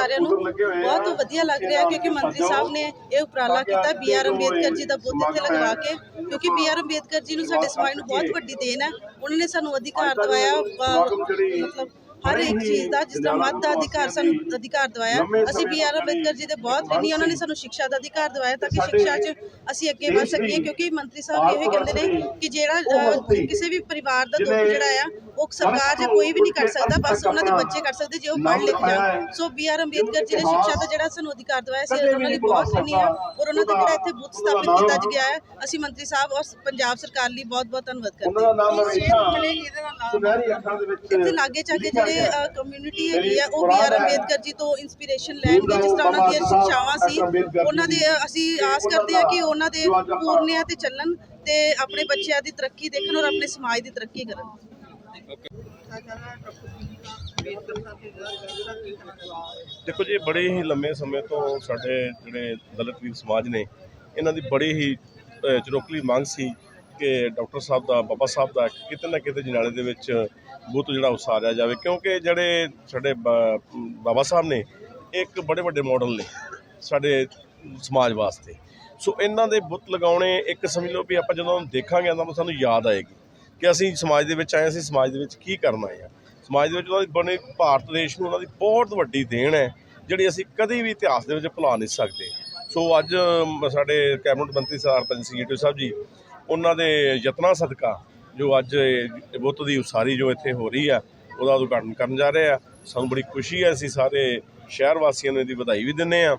ਸਾਰਿਆਂ ਨੂੰ ਬਹੁਤ ਵਧੀਆ ਲੱਗ ਰਿਹਾ ਕਿਉਂਕਿ ਮੰਤਰੀ ਸਾਹਿਬ ਨੇ ਇਹ ਉਪਰਾਲਾ ਕੀਤਾ ਬੀ ਆਰ ਅੰਬੇਦਕਰ ਜੀ ਦਾ ਬੁੱਤ ਇੱਥੇ ਲਗਵਾ ਕੇ ਕਿਉਂਕਿ ਬੀ ਆਰ ਅੰਬੇਦਕਰ ਜੀ ਨੂੰ ਸਾਡੇ ਸਮਾਜ ਨੂੰ ਬਹੁਤ ਵੱਡੀ ਦੇਣ ਹੈ। ਉਹਨਾਂ ਨੇ ਸਾਨੂੰ ਅਧਿਕਾਰ ਦਿਵਾਇਆ। ਮਤਲਬ ਹਰ ਇੱਕ ਚੀਜ਼ ਦਾ ਜਿਸ ਤਰ੍ਹਾਂ ਮਤ ਦਾ ਅਧਿਕਾਰ ਸਾਨੂੰ ਅਧਿਕਾਰ ਦਿਵਾਇਆ। ਅਸੀਂ ਬੀ ਆਰ ਅੰਬੇਦਕਰ ਜੀ ਦੇ ਬਹੁਤ ঋਣੀ ਉਹਨਾਂ ਨੇ ਸਾਨੂੰ ਸਿੱਖਿਆ ਦਾ ਅਧਿਕਾਰ ਦਿਵਾਇਆ ਤਾਂ ਕਿ ਸਿੱਖਿਆ 'ਚ ਅਸੀਂ ਅੱਗੇ ਵਧ ਸਕੀਏ। ਕਿਉਂਕਿ ਮੰਤਰੀ ਸਾਹਿਬ ਇਹ ਕਹਿੰਦੇ ਨੇ ਕਿ ਜਿਹੜਾ ਕਿਸੇ ਵੀ ਪਰਿਵਾਰ ਦਾ ਦੁੱਖ ਜਿਹੜਾ ਆ ਉਹ ਸਰਕਾਰ ਜਾਂ ਕੋਈ ਵੀ ਨਹੀਂ ਕਰ ਸਕਦਾ ਬਸ ਉਹਨਾਂ ਦੇ ਬੱਚੇ ਕਰ ਸਕਦੇ ਜੇ ਉਹ ਪੜ੍ਹ ਲਿਖ ਜਾਣ। ਸੋ ਬੀ ਆਰ ਅੰਬੇਦਕਰ ਜੀ ਨੇ ਸਿੱਖਿਆ ਦਾ ਜਿਹੜਾ ਸਾਨੂੰ ਅਧਿਕਾਰ ਦਿਵਾਇਆ ਸੀ ਉਹਨਾਂ ਲਈ ਬਹੁਤ ଋਣੀ ਆ ਔਰ ਉਹਨਾਂ ਦਾ ਜਿਹੜਾ ਇੱਥੇ ਬੁੱਤ ਸਥਾਪਿਤ ਕੀਤਾ ਗਿਆ ਹੈ ਅਸੀਂ ਮੰਤਰੀ ਸਾਹਿਬ ਔਰ ਪੰਜਾਬ ਸਰਕਾਰ ਲਈ ਬਹੁਤ ਬਹੁਤ ਧੰਨਵਾਦ ਕਰਦੇ ਉਹਨਾਂ ਹਾਂ। ਦਾ ਨਾਮ ਅੱਖਾਂ ਦੇ ਵਿੱਚ ਇੱਥੇ ਲਾਗੇ ਚਾਗੇ ਜਿਹੜੇ ਕਮਿਊਨਿਟੀ ਹੈਗੀ ਆ ਉਹ ਬੀ ਆਰ ਅੰਬੇਦਕਰ ਜੀ ਤੋਂ ਇਨਸਪੀਰੇਸ਼ਨ ਲੈਣਗੇ ਜਿਸ ਤਰ੍ਹਾਂ ਉਹਨਾਂ ਦੀਆਂ ਸਿੱਖਿਆਵਾਂ ਸੀ। ਉਹਨਾਂ ਦੇ ਅਸੀਂ ਆਸ ਕਰਦੇ ਹਾਂ ਕਿ ਉਹਨਾਂ ਦੇ ਪੂਰਨਿਆਂ ਤੇ ਚੱਲਣ ਤੇ ਆਪਣੇ ਬੱਚਿਆਂ ਦੀ ਤਰੱਕੀ ਦੇਖਣ ਔਰ ਆਪਣੇ ਸਮਾਜ ਦੀ ਤਰੱਕੀ ਕਰਨ। ਦੇਖੋ ਜੀ ਬੜੇ ਹੀ ਲੰਮੇ ਸਮੇਂ ਤੋਂ ਸਾਡੇ ਜਿਹੜੇ ਦਲਿਤ ਵੀਰ ਸਮਾਜ ਨੇ ਇਹਨਾਂ ਦੀ ਬੜੀ ਹੀ ਅ, ਚਰੋਕਲੀ ਮੰਗ ਸੀ ਕਿ ਡਾਕਟਰ ਸਾਹਿਬ ਦਾ ਬਾਬਾ ਸਾਹਿਬ ਦਾ ਕਿਤੇ ਨਾ ਕਿਤੇ ਜਨਾਲੇ ਦੇ ਵਿੱਚ ਬੁੱਤ ਜਿਹੜਾ ਉਸਾਰਿਆ ਜਾਵੇ ਕਿਉਂਕਿ ਜਿਹੜੇ ਸਾਡੇ ਬਾ- ਬਾਬਾ ਸਾਹਿਬ ਨੇ ਇੱਕ ਬੜੇ ਵੱਡੇ ਮਾਡਲ ਨੇ ਸਾਡੇ ਸਮਾਜ ਵਾਸਤੇ। ਸੋ ਇਹਨਾਂ ਦੇ ਬੁੱਤ ਲਗਾਉਣੇ ਇੱਕ ਸਮਝ ਲਓ ਵੀ ਆਪਾਂ ਜਦੋਂ ਦੇਖਾਂਗੇ ਤਾਂ ਸਾਨੂੰ ਯਾਦ ਆਏਗੀ। ਕਿ ਅਸੀਂ ਸਮਾਜ ਦੇ ਵਿੱਚ ਆਏ, ਅਸੀਂ ਸਮਾਜ ਦੇ ਵਿੱਚ ਕੀ ਕਰਨ ਆਏ ਆ? ਸਮਾਜ ਦੇ ਵਿੱਚ ਉਹਨਾਂ ਦੀ ਬਣੇ, ਭਾਰਤ ਦੇਸ਼ ਨੂੰ ਉਹਨਾਂ ਦੀ ਬਹੁਤ ਵੱਡੀ ਦੇਣ ਹੈ, ਜਿਹੜੀ ਅਸੀਂ ਕਦੀ ਵੀ ਇਤਿਹਾਸ ਦੇ ਵਿੱਚ ਭੁਲਾ ਨਹੀਂ ਸਕਦੇ। ਸੋ ਅੱਜ ਸਾਡੇ ਕੈਬਨਿਟ ਮੰਤਰੀ ਸਰਦਾਰ ਪੰਜ ਸਿੰਘ ਜੀਟੂ ਸਾਹਿਬ ਜੀ, ਉਹਨਾਂ ਦੇ ਯਤਨਾਂ ਸਦਕਾ ਜੋ ਅੱਜ ਬੁੱਤ ਦੀ ਉਸਾਰੀ ਜੋ ਇੱਥੇ ਹੋ ਰਹੀ ਆ, ਉਹਦਾ ਉਦਘਾਟਨ ਕਰਨ ਜਾ ਰਹੇ ਆ। ਸਾਨੂੰ ਬੜੀ ਖੁਸ਼ੀ ਹੈ, ਅਸੀਂ ਸਾਰੇ ਸ਼ਹਿਰ ਵਾਸੀਆਂ ਨੂੰ ਇਹਦੀ ਵਧਾਈ ਵੀ ਦਿੰਦੇ ਆ।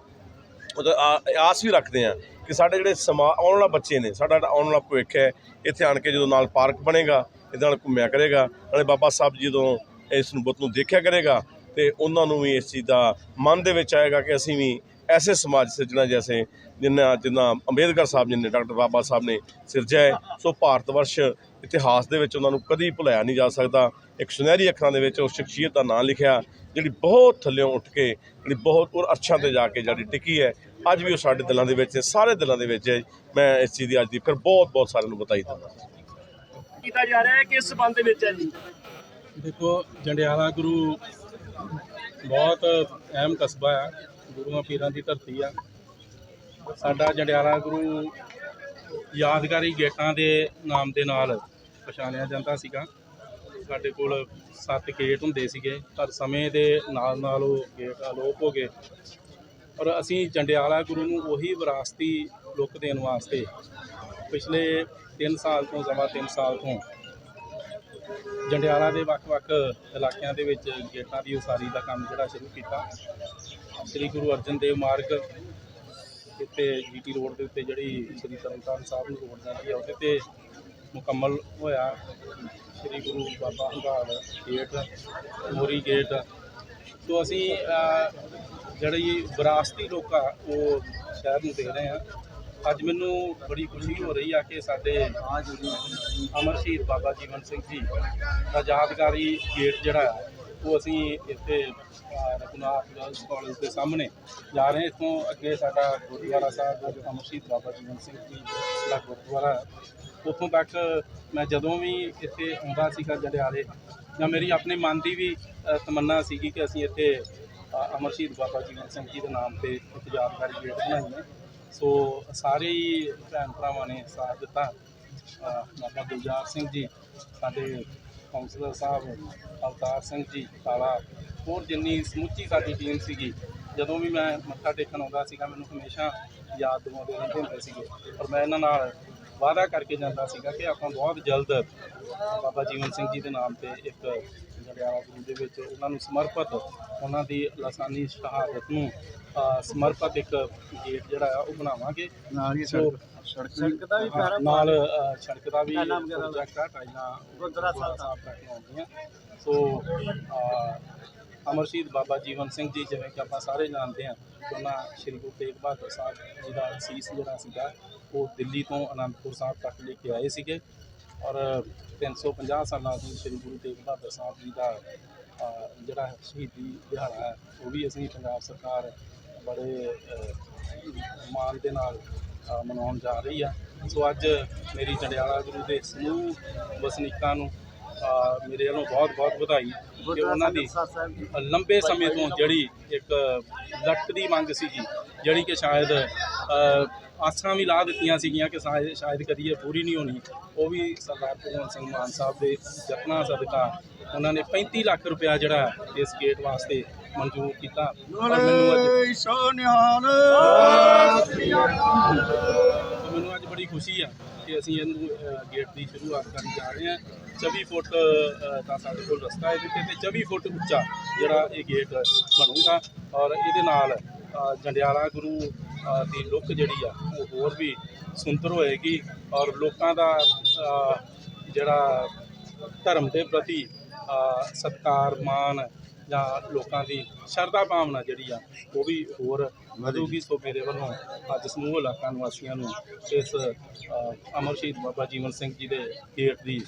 ਉਹਦਾ ਆ- ਆਸ ਵੀ ਰੱਖਦੇ ਆ ਕਿ ਸਾਡੇ ਜਿਹੜੇ ਸਮਾ, ਆਉਣ ਵਾਲਾ ਬੱਚੇ ਨੇ, ਸਾਡਾ ਜਿਹੜਾ ਆਉਣ ਵਾਲਾ ਭਵਿੱਖ ਹੈ, ਇੱਥੇ ਆਣ ਕੇ ਜਦੋਂ ਨਾਲ ਪਾਰਕ ਬਣੇਗਾ, ਇਹਦੇ ਨਾਲ ਘੁੰਮਿਆ ਕਰੇਗਾ, ਨਾਲੇ ਬਾਬਾ ਸਾਹਿਬ ਜਦੋਂ ਇਸ ਨੂੰ ਬੁੱਤ ਨੂੰ ਦੇਖਿਆ ਕਰੇਗਾ, ਤੇ ਉਹਨਾਂ ਨੂੰ ਵੀ ਇਸ ਚੀਜ਼ ਦਾ ਮਨ ਦੇ ਵਿੱਚ ਆਏਗਾ ਕਿ ਅਸੀਂ ਵੀ ਐਸੇ ਸਮਾਜ ਸਿਰਜਣਾ ਜੈਸੇ ਜਿੰਨਾ ਜਿੰਨਾ ਅੰਬੇਦਕਰ ਸਾਹਿਬ ਜੀ ਨੇ ਡਾਕਟਰ ਬਾਬਾ ਸਾਹਿਬ ਨੇ ਸਿਰਜਿਆ ਹੈ, ਸੋ ਭਾਰਤ ਵਰਸ਼ ਇਤਿਹਾਸ ਦੇ ਵਿੱਚ ਉਹਨਾਂ ਨੂੰ ਕਦੀ ਭੁਲਾਇਆ ਨਹੀਂ ਜਾ ਸਕਦਾ। ਇੱਕ ਸੁਨਹਿਰੀ ਅੱਖਰਾਂ ਦੇ ਵਿੱਚ ਉਸ ਸ਼ਖਸੀਅਤ ਦਾ ਨਾਂ ਲਿਖਿਆ, ਜਿਹੜੀ ਬਹੁਤ ਥੱਲਿਓਂ ਉੱਠ ਕੇ, ਜਿਹੜੀ ਬਹੁਤ ਔਰ ਅਰਸ਼ਾਂ ਤੇ ਜਾ ਕੇ ਜਿਹੜੀ ਟਿਕੀ ਹੈ ਅੱਜ ਵੀ ਉਹ ਸਾਡੇ ਦਿਲਾਂ ਦੇ ਵਿੱਚ ਹੈ ਸਾਰੇ ਦਿਲਾਂ ਦੇ ਵਿੱਚ ਹੈ। ਮੈਂ ਇਸ ਚੀਜ਼ ਦੀ ਅੱਜ ਦੀ ਫਿਰ ਬਹੁਤ ਬਹੁਤ ਸਾਰਿਆਂ ਨੂੰ ਬਤਾਈ ਦਿੰਦਾ। ਕੀਤਾ ਜਾ ਰਿਹਾ ਹੈ ਕਿਸ ਸਬੰਧ ਦੇ ਵਿੱਚ ਹੈ ਜੀ? ਦੇਖੋ ਜੰਡਿਆਲਾ ਗੁਰੂ ਬਹੁਤ ਅਹਿਮ ਕਸਬਾ ਆ। ਗੁਰੂਆਂ ਪੀਰਾਂ ਦੀ ਧਰਤੀ ਆ। ਸਾਡਾ ਜੰਡਿਆਲਾ ਗੁਰੂ ਯਾਦਗਾਰੀ ਗੇਟਾਂ ਦੇ ਨਾਮ ਦੇ ਨਾਲ ਪਛਾਣਿਆ ਜਾਂਦਾ ਸੀਗਾ। ਸਾਡੇ ਕੋਲ ਸੱਤ ਗੇਟ ਹੁੰਦੇ ਸੀਗੇ। ਪਰ ਸਮੇਂ ਦੇ ਨਾਲ ਨਾਲ ਉਹ ਗੇਟ ਅਲੋਪ ਹੋ ਗਏ। ਔਰ ਅਸੀਂ ਜੰਡਿਆਲਾ ਗੁਰੂ ਨੂੰ ਉਹੀ ਵਿਰਾਸਤੀ ਲੁੱਕ ਦੇਣ ਵਾਸਤੇ ਪਿਛਲੇ 3 ਸਾਲ ਤੋਂ, ਸਵਾ 3 ਸਾਲ ਤੋਂ ਜੰਡਿਆਲਾ ਦੇ ਵੱਖ-ਵੱਖ ਇਲਾਕਿਆਂ ਦੇ ਵਿੱਚ ਗੇਟਾਂ ਦੀ ਉਸਾਰੀ ਦਾ ਕੰਮ ਜਿਹੜਾ ਸ਼ੁਰੂ ਕੀਤਾ। ਸ੍ਰੀ ਗੁਰੂ ਅਰਜਨ ਦੇਵ ਮਾਰਗ ਇੱਥੇ ਜੀਟੀ ਰੋਡ ਦੇ ਉੱਤੇ ਜਿਹੜੀ ਸ੍ਰੀ ਤਰਨਤਾਰਨ ਸਾਹਿਬ ਨੂੰ ਰੋਡ ਜਾਂਦੀ ਹੈ ਉਹਦੇ ਤੇ ਮੁਕੰਮਲ ਹੋਇਆ। ਸ੍ਰੀ ਗੁਰੂ ਬਾਬਾ ਹੰਗਾਲ ਗੇਟ, ਮੋਰੀ ਗੇਟ ਸੋ ਅਸੀਂ ਜਿਹੜੀ ਵਿਰਾਸਤੀ ਲੋਕ ਆ ਉਹ ਸ਼ਹਿਰ ਨੂੰ ਦੇ ਰਹੇ ਆ ਅੱਜ ਮੈਨੂੰ ਬੜੀ ਖੁਸ਼ੀ ਹੋ ਰਹੀ ਆ ਕਿ ਸਾਡੇ ਅਮਰ ਸ਼ਹੀਦ ਬਾਬਾ ਜੀਵਨ ਸਿੰਘ ਜੀ ਦਾ ਯਾਦਗਾਰੀ ਗੇਟ ਜਿਹੜਾ ਆ, ਉਹ ਅਸੀਂ ਇੱਥੇ ਰਘੁਨਾਥ ਗਰਲਸ ਕਾਲਜ ਦੇ ਸਾਹਮਣੇ ਜਾ ਰਹੇ ਹਾਂ। ਇੱਥੋਂ ਅੱਗੇ ਸਾਡਾ ਗੁਰਦੁਆਰਾ ਸਾਹਿਬ ਅਮਰ ਸ਼ਹੀਦ ਬਾਬਾ ਜੀਵਨ ਸਿੰਘ ਜੀ ਦਾ ਗੁਰਦੁਆਰਾ ਉੱਥੋਂ ਤੱਕ ਮੈਂ ਜਦੋਂ ਵੀ ਇੱਥੇ ਆਉਂਦਾ ਸੀਗਾ ਜੰਡਿਆਲੇ ਜਾਂ ਮੇਰੀ ਆਪਣੇ ਮਨ ਦੀ ਵੀ ਤਮੰਨਾ ਸੀਗੀ ਕਿ ਅਸੀਂ ਇੱਥੇ ਅ, ਅਮਰ ਸ਼ਹੀਦ ਬਾਬਾ ਜੀਵਨ ਸਿੰਘ ਜੀ ਦੇ ਨਾਮ ਤੇ ਇੱਕ ਯਾਦਗਾਰੀ ਗੇਟ ਹੈ। ਸੋ ਸਾਰੇ ਹੀ ਭੈਣ ਭਰਾਵਾਂ ਨੇ ਸਾਥ ਦਿੱਤਾ। ਬਾਬਾ ਗੁਲਜ਼ਾਰ ਸਿੰਘ ਜੀ ਸਾਡੇ ਕਾਉਂਸਲਰ ਸਾਹਿਬ ਅਵਤਾਰ ਸਿੰਘ ਜੀ ਕਾਲਾ ਹੋਰ ਜਿੰਨੀ ਸਮੁੱਚੀ ਸਾਡੀ ਟੀਮ ਸੀਗੀ ਜਦੋਂ ਵੀ ਮੈਂ ਮੱਥਾ ਟੇਕਣ ਆਉਂਦਾ ਸੀਗਾ ਮੈਨੂੰ ਹਮੇਸ਼ਾ ਯਾਦ ਦਿਵਾਉਂਦੇ ਰਹਿੰਦੇ ਹੁੰਦੇ ਸੀਗੇ। ਪਰ ਮੈਂ ਇਹਨਾਂ ਨਾਲ ਵਾਅਦਾ ਕਰਕੇ ਜਾਂਦਾ ਸੀਗਾ ਕਿ ਆਪਾਂ ਬਹੁਤ ਜਲਦ ਬਾਬਾ ਜੀਵਨ ਸਿੰਘ ਜੀ ਦੇ ਨਾਮ ਤੇ ਇੱਕ ਜੜਿਆਲਾ ਗੁਰੂ ਦੇ ਵਿੱਚ ਉਹਨਾਂ ਨੂੰ ਸਮਰਪਿਤ ਉਹਨਾਂ ਦੀ ਲਾਸਾਨੀ ਸ਼ਹਾਦਤ ਨੂੰ ਸਮਰਪਿਤ ਇੱਕ ਗੇਟ ਜਿਹੜਾ ਆ ਉਹ ਬਣਾਵਾਂਗੇ ਨਾਲ ਹੀ ਸੋ ਸੜਕ ਦਾ ਵੀ ਹਾਂ, ਨਾਲ ਸੜਕ ਦਾ ਵੀ। ਪ੍ਰੋਜੈਕਟ ਆ ਟਾਈਲਾਂ ਗੁਰਦੁਆਰਾ ਸਾਹਿਬ ਦਾ। ਸੋ ਅਮਰ ਸ਼ਹੀਦ ਬਾਬਾ ਜੀਵਨ ਸਿੰਘ ਜੀ, ਜਿਵੇਂ ਕਿ ਆਪਾਂ ਸਾਰੇ ਜਾਣਦੇ ਹਾਂ, ਉਹਨਾਂ ਸ਼੍ਰੀ ਗੁਰੂ ਤੇਗ ਬਹਾਦਰ ਸਾਹਿਬ ਜੀ ਦਾ ਸੀਸ ਜਿਹੜਾ ਸੀਗਾ, ਉਹ ਦਿੱਲੀ ਤੋਂ ਅਨੰਦਪੁਰ ਸਾਹਿਬ ਤੱਕ ਲੈ ਕੇ ਆਏ ਸੀਗੇ। ਔਰ 350 ਸਾਲਾਂ ਤੋਂ ਸ਼੍ਰੀ ਗੁਰੂ ਤੇਗ ਬਹਾਦਰ ਸਾਹਿਬ ਜੀ ਦਾ ਜਿਹੜਾ ਸ਼ਹੀਦੀ ਦਿਹਾੜਾ ਹੈ, ਉਹ ਵੀ ਅਸੀਂ ਪੰਜਾਬ ਸਰਕਾਰ ਬੜੇ ਮਾਣ ਦੇ ਨਾਲ ਮਨਾਉਣ ਜਾ ਰਹੀ ਆ। ਸੋ ਅੱਜ ਮੇਰੀ ਜੰਡਿਆਲਾ ਗੁਰੂ ਦੇ ਸਮੂਹ ਵਸਨੀਕਾਂ ਨੂੰ ਮੇਰੇ ਵੱਲੋਂ ਬਹੁਤ ਬਹੁਤ ਵਧਾਈ ਕਿ ਉਹਨਾਂ ਦੀ ਲੰਬੇ ਸਮੇਂ ਤੋਂ ਜਿਹੜੀ ਇੱਕ ਲਟਕਦੀ ਮੰਗ ਸੀ ਜੀ ਜਿਹੜੀ ਕਿ ਸ਼ਾਇਦ ਆਸਾਂ ਵੀ ਲਾ ਦਿੱਤੀਆਂ ਸੀਗੀਆਂ ਕਿ ਸ਼ਾਇਦ ਸ਼ਾਇਦ ਕਦੀ ਇਹ ਪੂਰੀ ਨਹੀਂ ਹੋਣੀ। ਉਹ ਵੀ ਸਰਦਾਰ ਭਗਵੰਤ ਸਿੰਘ ਮਾਨ ਸਾਹਿਬ ਦੇ ਯਤਨਾਂ ਸਦਕਾ ਉਹਨਾਂ ਨੇ 35 ਲੱਖ ਰੁਪਇਆ ਜਿਹੜਾ ਇਸ ਗੇਟ ਵਾਸਤੇ ਮਨਜ਼ੂਰ ਕੀਤਾ। ਔਰ ਮੈਨੂੰ ਅੱਜ ਮੈਨੂੰ ਅੱਜ ਬੜੀ ਖੁਸ਼ੀ ਆ ਕਿ ਅਸੀਂ ਇਹਨੂੰ ਗੇਟ ਦੀ ਸ਼ੁਰੂਆਤ ਕਰਨ ਜਾ ਰਹੇ ਹਾਂ। 24 ਫੁੱਟ ਅ, ਦਾ ਸਾਡੇ ਕੋਲ ਰਸਤਾ ਹੈ ਇਹਦੇ ਤੇ 24 ਫੁੱਟ ਉੱਚਾ ਜਿਹੜਾ ਇਹ ਗੇਟ ਬਣੂਗਾ ਔਰ ਇਹਦੇ ਨਾਲ ਜੰਡਿਆਲਾ ਗੁਰੂ ਦੀ ਲੁੱਕ ਜਿਹੜੀ ਆ ਉਹ ਹੋਰ ਵੀ ਸੁੰਦਰ ਹੋਏਗੀ ਔਰ ਲੋਕਾਂ ਦਾ ਜਿਹੜਾ ਧਰਮ ਦੇ ਪ੍ਰਤੀ ਅ, ਸਤਿਕਾਰ ਮਾਣ ਜਾਂ ਲੋਕਾਂ ਦੀ ਸ਼ਰਧਾ ਭਾਵਨਾ ਜਿਹੜੀ ਆ ਉਹ ਵੀ ਹੋਰ ਵਧੂਗੀ। ਸੋ ਮੇਰੇ ਵੱਲੋਂ ਅੱਜ ਸਮੂਹ ਇਲਾਕਾ ਨਿਵਾਸੀਆਂ ਨੂੰ ਇਸ ਅ, ਅਮਰ ਸ਼ਹੀਦ ਬਾਬਾ ਜੀਵਨ ਸਿੰਘ ਜੀ ਦੇ ਗੇਟ ਦੀ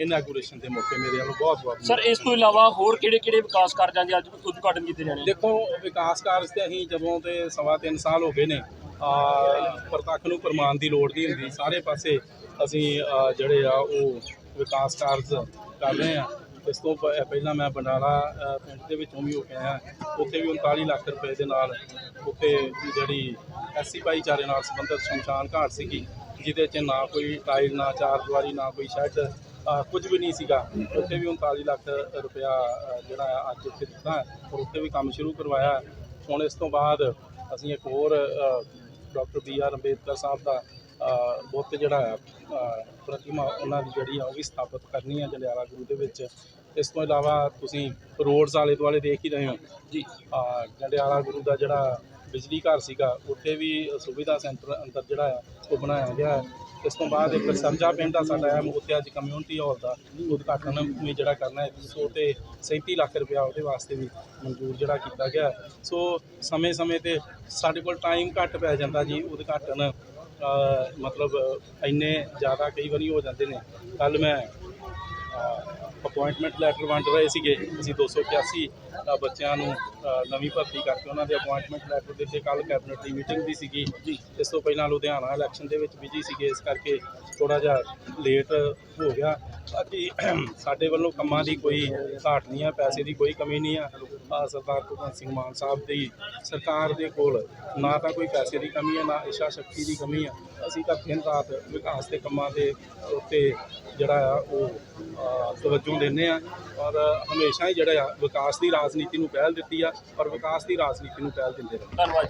ਇਨਾਗੂਰੇਸ਼ਨ ਦੇ ਮੌਕੇ ਮੇਰੇ ਵੱਲੋਂ ਬਹੁਤ ਬਹੁਤ ਸਰ ਇਸ ਤੋਂ ਇਲਾਵਾ ਹੋਰ ਕਿਹੜੇ ਕਿਹੜੇ ਵਿਕਾਸ ਕਾਰਜਾਂ ਦੇ ਅੱਜ ਉਦਘਾਟਨ ਕੀਤੇ ਜਾਣੇ ਦੇਖੋ ਵਿਕਾਸ ਕਾਰਜ ਤੇ ਅਸੀਂ ਜਦੋਂ ਤੇ ਸਵਾ ਤਿੰਨ ਸਾਲ ਹੋ ਗਏ ਨੇ ਆ ਪ੍ਰਤੱਖ ਨੂੰ ਪ੍ਰਮਾਣ ਦੀ ਲੋੜ ਨਹੀਂ ਹੁੰਦੀ। ਸਾਰੇ ਪਾਸੇ ਅਸੀਂ ਜਿਹੜੇ ਆ ਉਹ ਵਿਕਾਸ ਕਾਰਜ ਕਰ ਰਹੇ ਆ। ਇਸ ਤੋਂ ਪ- ਪਹਿਲਾਂ ਮੈਂ ਬੰਡਾਲਾ ਪਿੰਡ ਦੇ ਵਿੱਚੋਂ ਵੀ ਹੋ ਕੇ ਆਇਆ। ਉੱਥੇ ਵੀ 39 ਲੱਖ ਰੁਪਏ ਦੇ ਨਾਲ ਉੱਥੇ ਜਿਹੜੀ ਐਸਸੀ ਭਾਈਚਾਰੇ ਨਾਲ ਸੰਬੰਧਿਤ ਸ਼ਮਸ਼ਾਨ ਘਾਟ ਸੀਗੀ ਜਿਹਦੇ 'ਚ ਨਾ ਕੋਈ ਟਾਈਲ ਨਾ ਚਾਰ ਦੀਵਾਰੀ ਨਾ ਕੋਈ ਸ਼ੈੱਡ ਕੁਝ ਵੀ ਨਹੀਂ ਸੀਗਾ। ਉੱਥੇ ਵੀ 39 ਲੱਖ ਰੁਪਇਆ ਜਿਹੜਾ ਆ ਅੱਜ ਉੱਥੇ ਦਿੱਤਾ ਔਰ ਉੱਥੇ ਵੀ ਕੰਮ ਸ਼ੁਰੂ ਕਰਵਾਇਆ ਹੁਣ ਇਸ ਤੋਂ ਬਾਅਦ ਅਸੀਂ ਇੱਕ ਹੋਰ ਡਾਕਟਰ ਬੀ ਆਰ ਅੰਬੇਦਕਰ ਸਾਹਿਬ ਦਾ ਅ, ਬੁੱਤ ਜਿਹੜਾ ਆ ਪ੍ਰਤਿਮਾ ਉਹਨਾਂ ਦੀ ਜਿਹੜੀ ਆ ਉਹ ਵੀ ਸਥਾਪਿਤ ਕਰਨੀ ਹੈ ਜਲਿਆਲਾ ਗੁਰੂ ਦੇ ਵਿੱਚ। ਇਸ ਤੋਂ ਇਲਾਵਾ ਤੁਸੀਂ ਰੋਡਸ ਆਲੇ ਦੁਆਲੇ ਦੇਖ ਹੀ ਰਹੇ ਹੋ। ਜੀ। ਜੰਡਿਆਲਾ ਗੁਰੂ ਦਾ ਜਿਹੜਾ ਬਿਜਲੀ ਘਰ ਸੀਗਾ ਉੱਥੇ ਵੀ ਸੁਵਿਧਾ ਸੈਂਟਰ ਅੰਦਰ ਜਿਹੜਾ ਆ ਉਹ ਬਣਾਇਆ ਗਿਆ ਹੈ। ਇਸ ਤੋਂ ਬਾਅਦ ਇੱਕ ਸਰਜਾ ਪਿੰਡ ਆ ਸਾਡਾ ਹੈ ਉੱਥੇ ਅੱਜ ਕਮਿਊਨਿਟੀ ਹਾਲ ਦਾ ਉਦਘਾਟਨ ਵੀ ਜਿਹੜਾ ਕਰਨਾ ਹੈ। ਸੋ ਤੇ 37 ਲੱਖ ਰੁਪਇਆ ਉਹਦੇ ਵਾਸਤੇ ਵੀ ਮਨਜ਼ੂਰ ਜਿਹੜਾ ਕੀਤਾ ਗਿਆ ਹੈ। ਸੋ ਸਮੇਂ-ਸਮੇਂ ਤੇ ਸਾਡੇ ਕੋਲ ਟਾਈਮ ਘੱਟ ਪੈ ਜਾਂਦਾ ਜੀ ਉਦਘਾਟਨ। ਅ, ਮਤਲਬ ਇੰਨੇ ਜ਼ਿਆਦਾ ਕਈ ਵਾਰੀ ਹੋ ਜਾਂਦੇ ਨੇ। ਕੱਲ ਮੈਂ ਅਪਾਇੰਟਮੈਂਟ ਲੈਟਰ ਵੰਡ ਰਹੇ ਸੀਗੇ। ਅਸੀਂ 281 ਅ, ਬੱਚਿਆਂ ਨੂੰ ਨਵੀਂ ਭਰਤੀ ਕਰਕੇ ਉਹਨਾਂ ਦੇ ਅਪਾਇੰਟਮੈਂਟ ਲੈਟਰ ਦਿੱਤੇ ਕੱਲ ਕੈਬਨਿਟ ਦੀ ਮੀਟਿੰਗ ਵੀ ਸੀਗੀ। ਇਸ ਤੋਂ ਪਹਿਲਾਂ ਲੁਧਿਆਣਾ ਇਲੈਕਸ਼ਨ ਦੇ ਵਿੱਚ ਬਿਜ਼ੀ ਸੀਗੇ ਇਸ ਕਰਕੇ ਥੋੜਾ ਜਿਹਾ ਲੇਟ ਹੋ ਗਿਆ। ਬਾਕੀ ਸਾਡੇ ਵੱਲੋਂ ਕੰਮਾਂ ਦੀ ਕੋਈ ਘਾਟ ਨਹੀਂ ਆ ਪੈਸੇ ਦੀ ਕੋਈ ਕਮੀ ਨਹੀਂ ਆ। ਸਰਦਾਰ ਭਗਵੰਤ ਸਿੰਘ ਮਾਨ ਸਾਹਿਬ ਦੀ ਸਰਕਾਰ ਦੇ ਕੋਲ ਨਾ ਤਾਂ ਕੋਈ ਪੈਸੇ ਦੀ ਕਮੀ ਹੈ ਨਾ ਇੱਛਾ ਸ਼ਕਤੀ ਦੀ ਕਮੀ ਆ। ਅਸੀਂ ਤਾਂ ਦਿਨ ਰਾਤ ਵਿਕਾਸ ਦੇ ਕੰਮਾਂ ਦੇ ਉੱਤੇ ਜਿਹੜਾ ਆ ਉਹ ਅ, ਤਵੱਜੋ ਦਿੰਦੇ ਆ। ਔਰ ਹਮੇਸ਼ਾ ਹੀ ਜਿਹੜਾ ਆ, ਵਿਕਾਸ ਦੀ ਰਾਜਨੀਤੀ ਨੂੰ ਪਹਿਲ ਦਿੱਤੀ ਆ, ਔਰ ਵਿਕਾਸ ਦੀ ਰਾਜਨੀਤੀ ਨੂੰ ਪਹਿਲ ਦਿੰਦੇ ਰਹੇ। ਧੰਨਵਾਦ